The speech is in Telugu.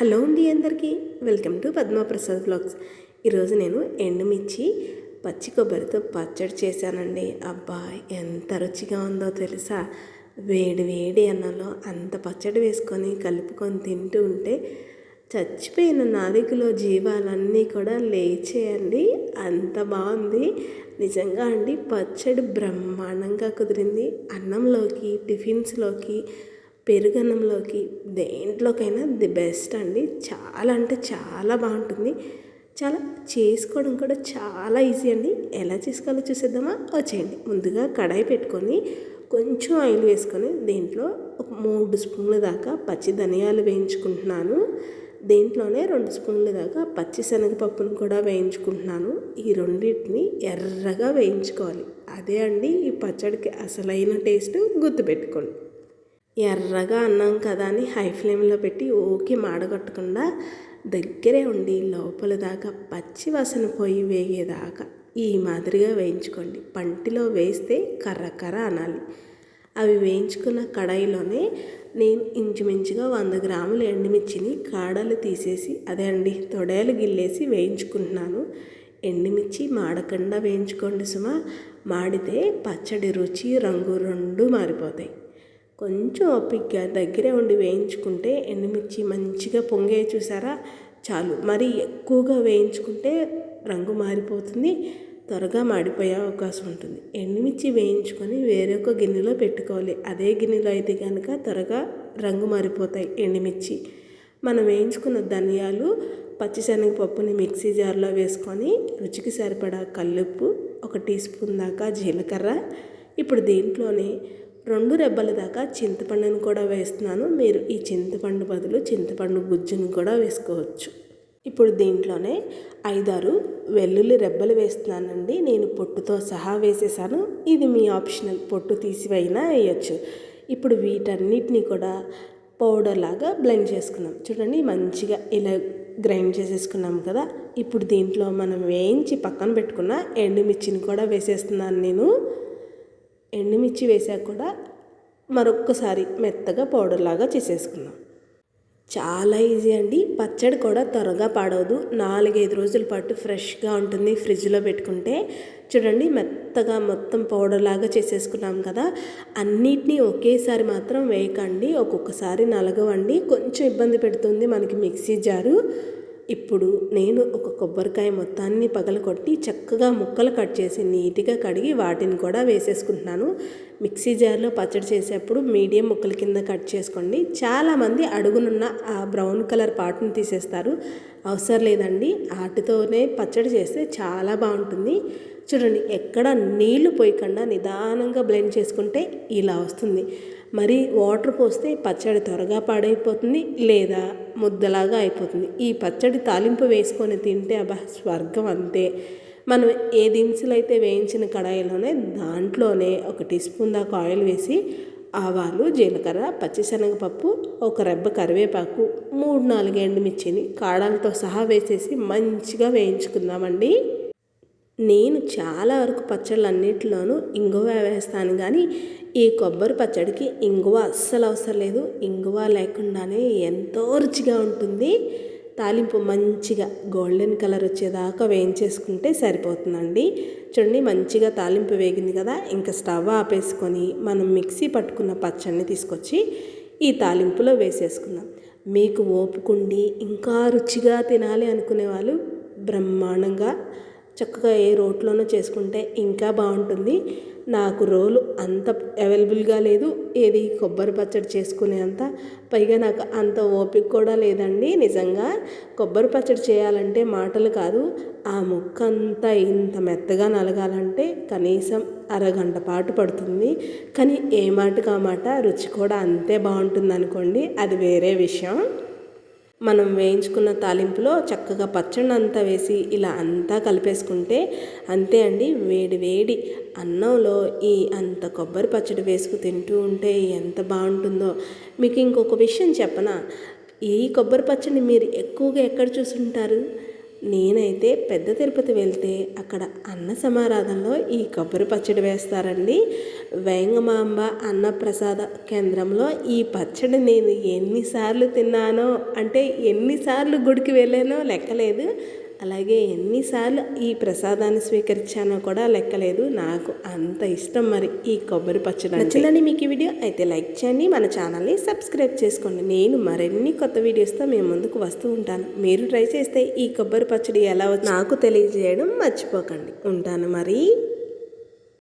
హలో అండి అందరికీ. Welcome to Padma Prasad blogs. ఈరోజు నేను ఎండుమిర్చి పచ్చి కొబ్బరితో పచ్చడి చేశానండి. అబ్బా ఎంత రుచిగా ఉందో తెలుసా? వేడి వేడి అన్నంలో అంత పచ్చడి వేసుకొని కలుపుకొని తింటూ ఉంటే చచ్చిపోయిన నాలుగులో జీవాలన్నీ కూడా లేచేయండి. అంత బాగుంది. నిజంగా అండి పచ్చడి బ్రహ్మాండంగా కుదిరింది. అన్నంలోకి టిఫిన్స్లోకి పెరుగన్నంలోకి దేంట్లోకైనా ది బెస్ట్ అండి. చాలా అంటే చాలా బాగుంటుంది. చాలా చేసుకోవడం కూడా చాలా ఈజీ అండి. ఎలా చేసుకోవాలో చూసేద్దామా? వచ్చేయండి. ముందుగా కడాయి పెట్టుకొని కొంచెం ఆయిల్ వేసుకొని దీంట్లో ఒక మూడు స్పూన్ల దాకా పచ్చి ధనియాలు వేయించుకుంటున్నాను. దీంట్లోనే రెండు స్పూన్ల దాకా పచ్చి శనగపప్పును కూడా వేయించుకుంటున్నాను. ఈ రెండింటిని ఎర్రగా వేయించుకోవాలి. అదే అండి ఈ పచ్చడికి అసలైన టేస్ట్ గుర్తుపెట్టుకోండి. ఎర్రగా అన్నాం కదా అని హై ఫ్లేమ్లో పెట్టి ఊకి మాడగొట్టకుండా దగ్గరే ఉండి లోపల దాకా పచ్చి వాసన పోయి వేగేదాకా ఈ మాదిరిగా వేయించుకోండి. పంటిలో వేస్తే కర్రకర్ర అనాలి. అవి వేయించుకున్న కడాయిలోనే నేను ఇంచుమించుగా వంద గ్రాముల ఎండుమిర్చిని కాడలు తీసేసి అదే అండి తొడేలు గిల్లేసి వేయించుకుంటున్నాను. ఎండుమిర్చి మాడకుండా వేయించుకోండి సుమా. మాడితే పచ్చడి రుచి రంగు రెండు మారిపోతాయి. కొంచెం ఓపిక్గా దగ్గరే ఉండి వేయించుకుంటే ఎండుమిర్చి మంచిగా పొంగే చూసారా? చాలు. మరి ఎక్కువగా వేయించుకుంటే రంగు మారిపోతుంది త్వరగా మాడిపోయే అవకాశం ఉంటుంది. ఎండుమిర్చి వేయించుకొని వేరొక గిన్నెలో పెట్టుకోవాలి. అదే గిన్నెలో అయితే కనుక త్వరగా రంగు మారిపోతాయి ఎండుమిర్చి. మనం వేయించుకున్న ధనియాలు పచ్చిశనగపప్పుని మిక్సీ జార్లో వేసుకొని రుచికి సరిపడా కల్లుప్పు ఒక టీ స్పూన్ దాకా జీలకర్ర. ఇప్పుడు దీంట్లోనే రెండు రెబ్బల దాకా చింతపండును కూడా వేస్తున్నాను. మీరు ఈ చింతపండు బదులు చింతపండు గుజ్జును కూడా వేసుకోవచ్చు. ఇప్పుడు దీంట్లోనే ఐదారు వెల్లుల్లి రెబ్బలు వేస్తున్నానండి. నేను పొట్టుతో సహా వేసేసాను. ఇది మీ ఆప్షనల్ పొట్టు తీసివైనా వేయచ్చు. ఇప్పుడు వీటన్నిటిని కూడా పౌడర్ లాగా బ్లెండ్ చేసుకున్నాం. చూడండి మంచిగా ఇలా గ్రైండ్ చేసేసుకున్నాం కదా. ఇప్పుడు దీంట్లో మనం వేయించి పక్కన పెట్టుకున్న ఎండుమిర్చిని కూడా వేసేస్తున్నాను నేను. ఎండుమిర్చి వేసాక కూడా మరొక్కసారి మెత్తగా పౌడర్ లాగా చేసేసుకుందాం చాలా ఈజీ అండి. పచ్చడి కూడా త్వరగా పాడవదు. నాలుగైదు రోజుల పాటు ఫ్రెష్గా ఉంటుంది ఫ్రిడ్జ్లో పెట్టుకుంటే. చూడండి మెత్తగా మొత్తం పౌడర్ లాగా చేసేసుకున్నాం కదా. అన్నిటినీ ఒకేసారి మాత్రం వేయకండి. ఒక్కొక్కసారి నలగవండి. కొంచెం ఇబ్బంది పెడుతుంది మనకి మిక్సీ జారు. ఇప్పుడు నేను ఒక కొబ్బరికాయ మొత్తాన్ని పగలకొట్టి చక్కగా ముక్కలు కట్ చేసి నీట్గా కడిగి వాటిని కూడా వేసేసుకుంటున్నాను. మిక్సీ జార్లో పచ్చడి చేసేప్పుడు మీడియం ముక్కల కింద కట్ చేసుకోండి. చాలామంది అడుగునున్న ఆ బ్రౌన్ కలర్ పాటును తీసేస్తారు. అవసరం లేదండి. వాటితోనే పచ్చడి చేస్తే చాలా బాగుంటుంది. చూడండి ఎక్కడ నీళ్ళు పోయకుండా నిదానంగా బ్లెండ్ చేసుకుంటే ఇలా వస్తుంది. మరి వాటర్ పోస్తే పచ్చడి త్వరగా పాడైపోతుంది లేదా ముద్దలాగా అయిపోతుంది. ఈ పచ్చడి తాలింపు వేసుకొని తింటే అబ్బా స్వర్గం అంతే. మనం ఏ దినుసులు అయితే వేయించిన కడాయిలోనే దాంట్లోనే ఒక టీ స్పూన్ దాకా ఆయిల్ వేసి ఆవాలు జీలకర్ర పచ్చిశనగపప్పు ఒక రెబ్బ కరివేపాకు మూడు నాలుగు ఎండుమిర్చిని కాడాలతో సహా వేసేసి మంచిగా వేయించుకుందామండి. నేను చాలా వరకు పచ్చళ్ళు అన్నిటిలోనూ ఇంగువ వేస్తాను కానీ ఈ కొబ్బరి పచ్చడికి ఇంగువ అస్సలు అవసరం లేదు. ఇంగువ లేకుండానే ఎంతో రుచిగా ఉంటుంది. తాలింపు మంచిగా గోల్డెన్ కలర్ వచ్చేదాకా వేయించేసుకుంటే సరిపోతుందండి. చూడండి మంచిగా తాలింపు వేగింది కదా. ఇంకా స్టవ్ ఆపేసుకొని మనం మిక్సీ పట్టుకున్న పచ్చడిని తీసుకొచ్చి ఈ తాలింపులో వేసేసుకుందాం. మీకు ఓపుకుండి ఇంకా రుచిగా తినాలి అనుకునే వాళ్ళు బ్రహ్మాండంగా చక్కగా ఏ రోట్లోనో చేసుకుంటే ఇంకా బాగుంటుంది. నాకు రోలు అంత అవైలబుల్గా లేదు. ఏది కొబ్బరి పచ్చడి చేసుకునే అంత పైగా నాకు అంత ఓపిక కూడా లేదండి. నిజంగా కొబ్బరి పచ్చడి చేయాలంటే మాటలు కాదు. ఆ ముక్క అంతా ఇంత మెత్తగా నలగాలంటే కనీసం అరగంట పాటు పడుతుంది. కానీ ఏ మాటకు ఆ మాట? రుచి కూడా అంతే బాగుంటుంది అనుకోండి అది వేరే విషయం. మనం వేయించుకున్న తాలింపులో చక్కగా పచ్చడి అంతా వేసి ఇలా అంతా కలిపేసుకుంటే అంతే అండి వేడి వేడి. అన్నంలో ఈ అంత కొబ్బరి పచ్చడి వేసుకు తింటూ ఉంటే ఎంత బాగుంటుందో. మీకు ఇంకొక విషయం చెప్పనా? ఈ కొబ్బరి పచ్చడిని మీరు ఎక్కువగా ఎక్కడ చూసుంటారు? నేనైతే పెద్ద తిరుపతి వెళ్తే అక్కడ అన్న సమారాధనలో ఈ కొబ్బరి పచ్చడి వేస్తారండి. వేంగమాంబ అన్నప్రసాద కేంద్రంలో ఈ పచ్చడి నేను ఎన్నిసార్లు తిన్నానో అంటే ఎన్నిసార్లు గుడికి వెళ్ళానో లెక్కలేదు. అలాగే ఎన్నిసార్లు ఈ ప్రసాదాన్ని స్వీకరించానో కూడా లెక్కలేదు. నాకు అంత ఇష్టం మరి ఈ కొబ్బరి పచ్చడి నచ్చిందని మీకు ఈ వీడియో? అయితే లైక్ చేయండి మన ఛానల్ని సబ్స్క్రైబ్ చేసుకోండి. నేను మరిన్ని కొత్త వీడియోస్తో మేము ముందుకు వస్తూ ఉంటాను. మీరు ట్రై చేస్తే ఈ కొబ్బరి పచ్చడి ఎలా వచ్చి నాకు తెలియజేయడం మర్చిపోకండి. ఉంటాను మరి.